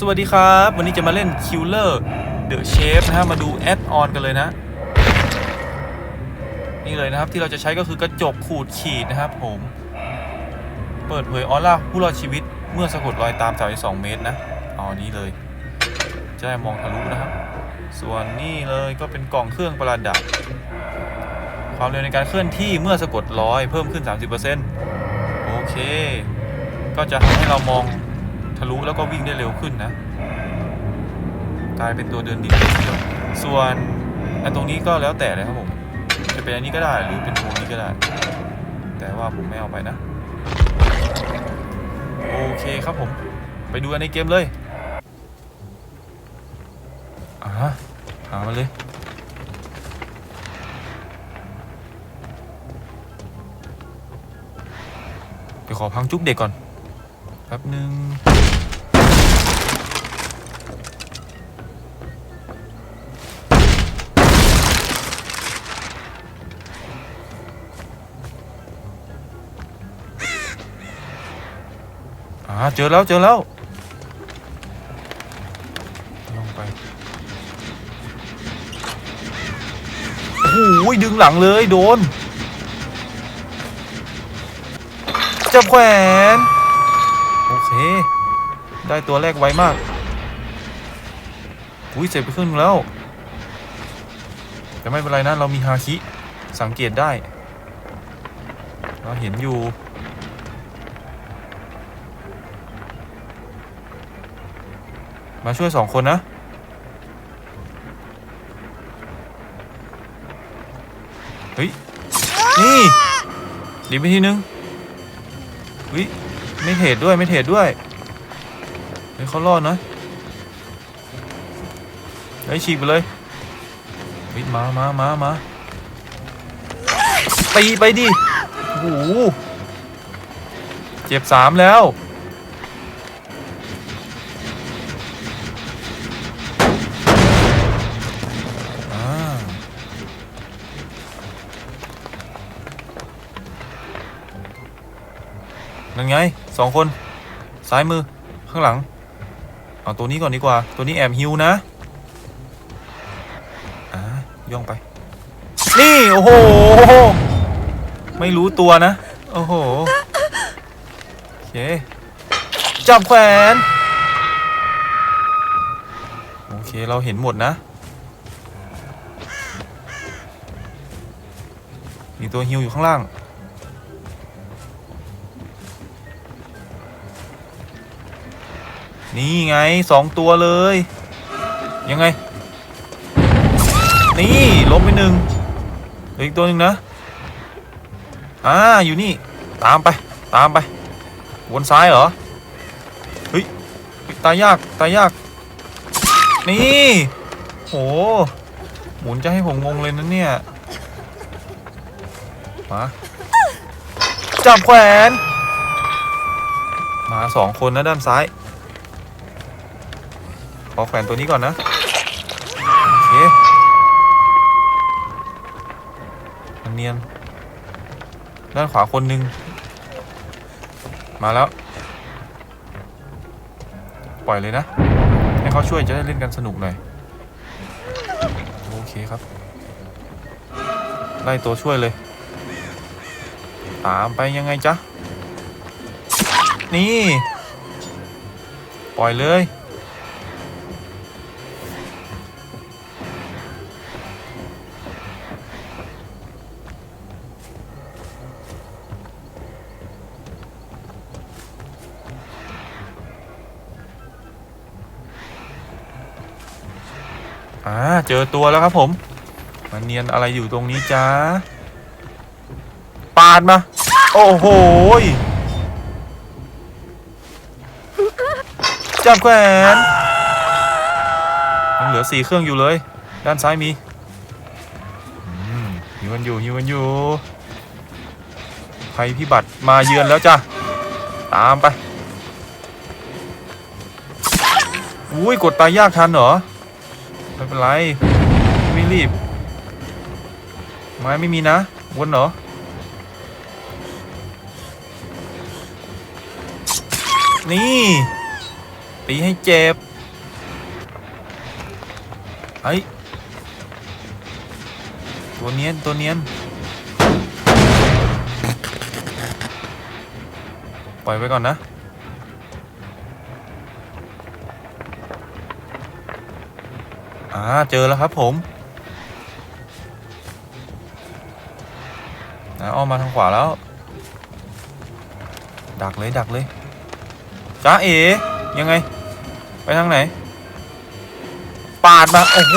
สวัสดีครับ วันนี้จะมาเล่น Killer The Shape นะฮะมาดูแอดออนกันเลยนะ นี่เลยนะครับที่เราจะใช้ก็คือกระจกขูดขีดนะครับผม เปิดเผยออร่าผู้รอดชีวิตเมื่อสะกดรอยตามจาก2เมตรนะเอาอันนี้เลย จะได้มองทะลุนะครับ ส่วนนี่เลยก็เป็นกล่องเครื่องประดับ ความเร็วในการเคลื่อนที่เมื่อสะกดรอยเพิ่มขึ้น 30%โอเค ก็จะทำให้เรามอง ทะลุแล้วก็วิ่งได้เร็วขึ้นนะ กลายเป็นตัวเดินดินเดียว ส่วนไอ้ตรงนี้ก็แล้วแต่เลยครับผม จะเป็นอันนี้ก็ได้หรือเป็นวงนี้ก็ได้ แต่ว่าผมไม่เอาไปนะ โอเคครับผม ไปดูกันในเกมเลยอ่าหามาเลยเดี๋ยวขอพังจุกเด็กก่อนแป๊บหนึ่ง เจอแล้วเจอแล้วลงไปโอ้โหดึงหลังเลยโดนจับแขวนโอเค ได้ตัวแรกไวมากอุ้ยเสร็จไปครึ่งหนึ่งแล้ว แต่ไม่เป็นไรนะ เรามีฮาคิสังเกตได้ เราเห็นอยู่ มาช่วยสองคนนะเฮ้ยนี่ดีไปทีนึงวิไม่เทรดด้วยไม่เทรดด้วยเฮ้ยเขารอดนะเฮ้ยฉีกไปเลยเฮ้ยมามามามาตีไปดิโอ้โหเจ็บสามแล้ว นั่นไงสองคนซ้ายมือข้างหลังเอาตัวนี้ก่อนดีกว่า ตัวนี้แอบฮิวนะอ่าย่องไป นี่ โอ้โห ไม่รู้ตัวนะ โอ้โหโอเคจับแขวนโอเค เราเห็นหมดนะ มีตัวฮิวอยู่ข้างล่าง นี่ไงสองตัวเลย ยังไง นี่ล้มไปหนึ่งอีกตัวหนึ่งนะ อ่า อยู่นี่ ตามไป ตามไป วนซ้ายเหรอ เฮ้ย ตายยาก ตายยาก นี่ โห หมุนจะให้ผมงงเลยนะเนี่ย มา จับแขวน มาสองคนนะด้านซ้าย ขอแขวนตัวนี้ก่อนนะ โอเคมันเนียน ด้านขวาคนหนึ่ง มาแล้ว ปล่อยเลยนะ ให้เขาช่วยจะได้เล่นกันสนุกหน่อย โอเคครับ ไล่ตัวช่วยเลย ตามไปยังไงจ๊ะ นี่ ปล่อยเลย อ่าเจอตัวแล้วครับผม มันเนียนอะไรอยู่ตรงนี้จ้าปาดมา โอ้โหจับแขวนยังเหลือสี่เครื่องอยู่เลย ด้านซ้ายมีหิวกันอยู่หิวกันอยู่ภัยพิบัติมาเยือนแล้วจ้ะ ตามไป อุ้ยกดตายยากทันเหรอ ไม่เป็นไร ไม่รีบ ไม้ไม่มีนะ วนเหรอ นี่ปีให้เจ็บไอ้ตัวเนียน ตัวเนียน ปล่อยไปก่อนนะ อ่าเจอแล้วครับผมนะอ้อมมาทางขวาแล้ว ดักเลยดักเลยจ้าเอ๋ยังไง ไปทางไหน ปาดมา โอ้โห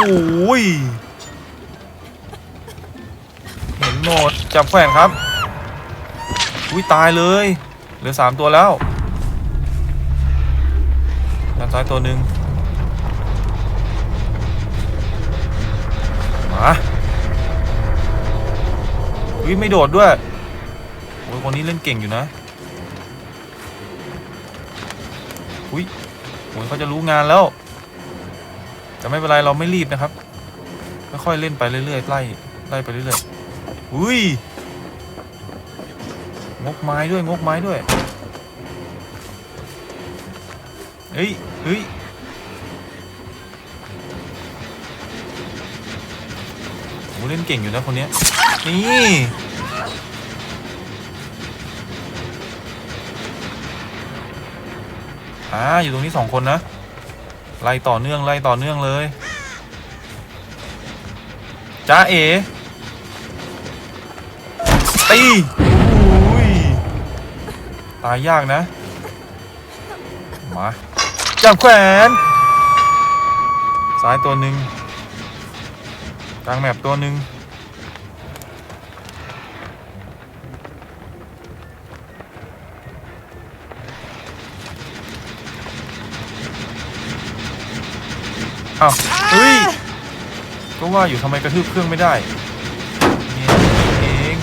เห็นหมด จับแขวนครับอุ้ยตายเลย เหลือสามตัวแล้วด้านซ้ายตัวหนึ่ง อุ้ยไม่โดดด้วยโอ้ยคนนี้เล่นเก่งอยู่นะอุ้ยโอ้ยเขาจะรู้งานแล้วแต่ไม่เป็นไรเราไม่รีบนะครับค่อยๆเล่นไปเรื่อยๆไล่ไล่ไปเรื่อยๆอุ้ยงกไม้ด้วยงกไม้ด้วยเฮ้ยเฮ้ย เล่นเก่งอยู่นะคนเนี้ยนี่อ่าอยู่ตรงนี้สองคนนะ ไล่ต่อเนื่องไล่ต่อเนื่องเลยจ้าเอตีอุ้ยตายยากนะ มาจับแขวนซ้ายตัวหนึ่งางแมปตัวหนึ่งอ้าวเฮ้ย ก็ว่าอยู่ทำไมกระทืบเครื่องไม่ได้เนี่ยเอง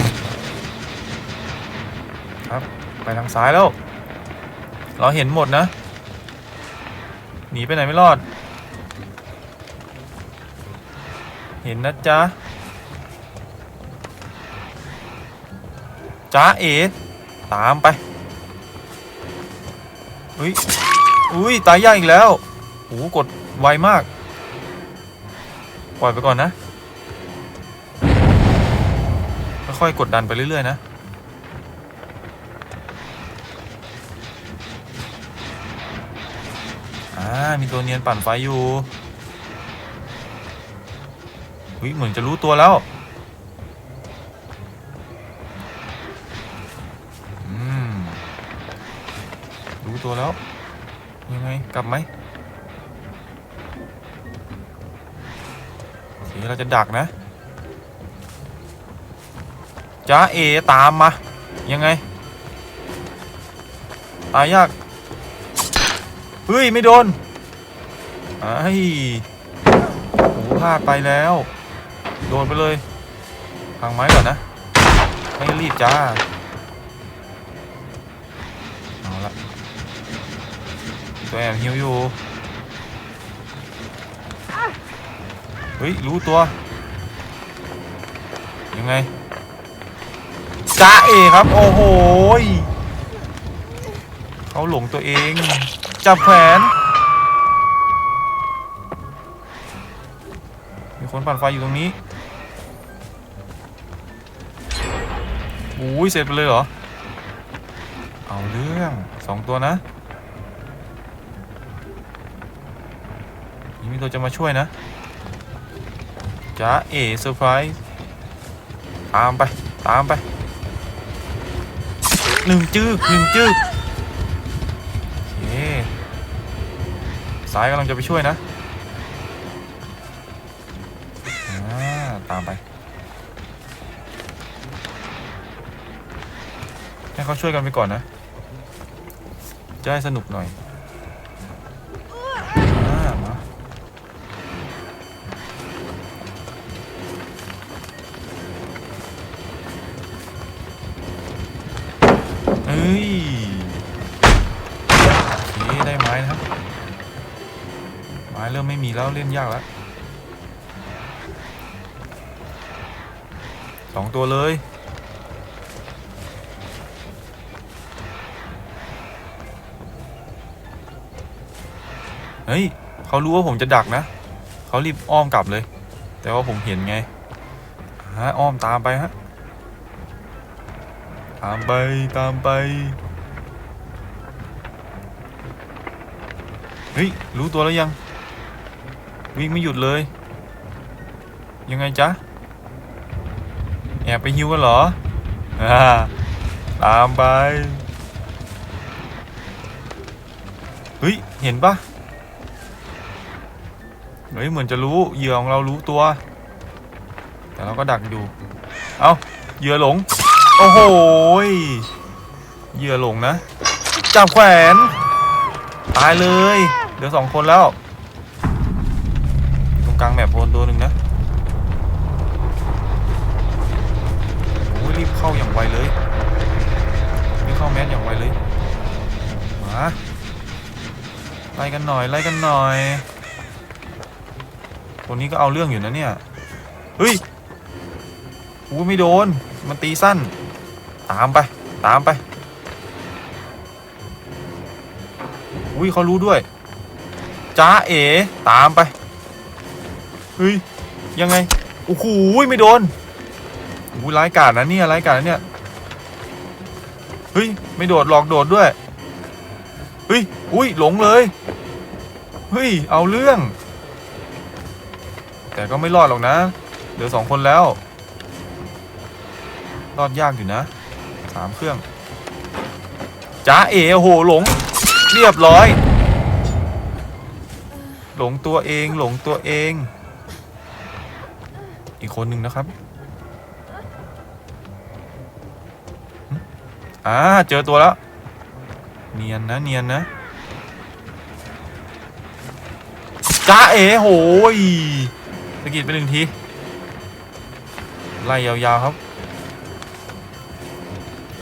ครับ ไปทางซ้ายแล้ว เราเห็นหมดนะ หนีไปไหนไม่รอด เห็นนะจ๊ะจ้าเอ๋ตามไปอุ้ยอุ้ยตายยากอีกแล้วโอ้โหกดไวมาก ปล่อยไปก่อนนะค่อยๆกดดันไปเรื่อยๆนะอ่ามีตัวเนียนปั่นไฟอยู่ วิเหมือนจะรู้ตัวแล้วอืมรู้ตัวแล้ว ยังไง กลับไหมโอเคเราจะดักนะจ้าเอตามมา ยังไง ตายยาก เฮ้ย ไม่โดนไอ้โอ้พลาดไปแล้ว โดนไปเลยพังไม้ก่อนนะ ไม่รีบจ้า เอาละตัวแอบหิวอยู่ เฮ้ย รู้ตัว ยังไงจ้าเอครับ โอ้โหเขาหลงตัวเอง จับแขนมีคนปั่นไฟอยู่ตรงนี้ อุ้ยเสร็จไปเลยเหรอ เอาเรื่องสองตัวนะนี่มีตัวจะมาช่วยนะจ้าเอเซอร์ไพรส์ตามไป ตามไปหนึ่งจึกหนึ่งจึกโอเคซ้ายกำลังจะไปช่วยนะ ตามไป เขาช่วยกันไปก่อนนะ จะได้สนุกหน่อยอามาเอ้ยโอเคได้ไม้นะครับ ไม้เริ่มไม่มีแล้วเล่นยากแล้วสองตัวเลย เฮ้ยเขารู้ว่าผมจะดักนะเขารีบอ้อมกลับเลย แต่ว่าผมเห็นไงฮะอ้อมตามไปฮะตามไปตามไปเฮ้ยรู้ตัวแล้วยัง วิ่งไม่หยุดเลย ยังไงจ๊ะแอบไปฮิวกันเหรออ่าตามไปเฮ้ยเห็นปะ เฮ้ยเหมือนจะรู้เหยื่อของเรารู้ตัว แต่เราก็ดักอยู่ เอาเหยื่อหลง โอ้โหเหยื่อหลงนะ จับแขวน ตายเลยเหลือสองคนแล้ว ตรงกลางแมปโพนตัวหนึ่งนะโอ้ยรีบเข้าอย่างไวเลยรีบเข้าแมสอย่างไวเลย มา ไล่กันหน่อย ไล่กันหน่อย ตัวนี้ก็เอาเรื่องอยู่นะเนี่ย เฮ้ยอู้ไม่โดน มันตีสั้น ตามไป ตามไป อุ้ยเขารู้ด้วย จ้าเอ๋ ตามไป เฮ้ย ยังไง โอ้โหไม่โดนอู้ร้ายกาจนะเนี่ยร้ายกาจนะเนี่ย เฮ้ย ไม่โดดหลอกโดดด้วย เฮ้ย อุ้ย หลงเลย เฮ้ย เอาเรื่อง แต่ก็ไม่รอดหรอกนะ เหลือสองคนแล้ว รอดยากอยู่นะสามเครื่องจ้าเอ๋โหหลง เรียบร้อย หลงตัวเองหลงตัวเอง อีกคนหนึ่งนะครับอ่าเจอตัวแล้ว เนียนนะเนียนนะจ้าเอ๋โหยะกิดไปหนึ่งที ไล่ยาวๆครับ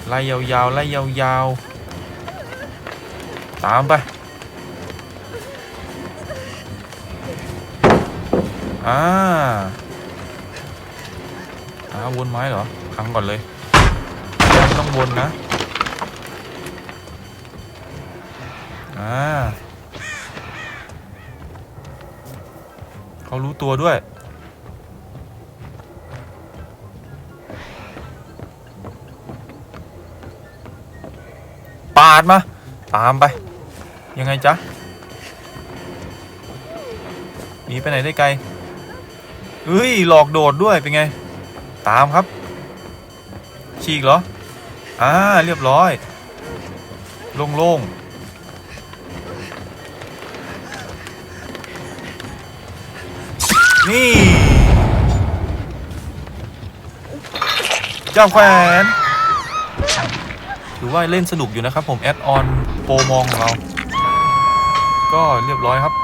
ไล่ยาวๆไล่ยาวๆตามไป อ่าอ่าวนไม้เหรอครั้งก่อนเลยไม่ต้องวนนะ อ่า เขารู้ตัวด้วย ปาดมา ตามไป ยังไงจ๊ะหนีไปไหนได้ไกลเฮ้ย หลอกโดดด้วยเป็นไง ตามครับ ฉีกเหรอ อ่า เรียบร้อย โล่งๆ นี่เจ้าแขวนถือว่าเล่นสนุกอยู่นะครับผมแอดออนโปรมองของเรา ก็เรียบร้อยครับ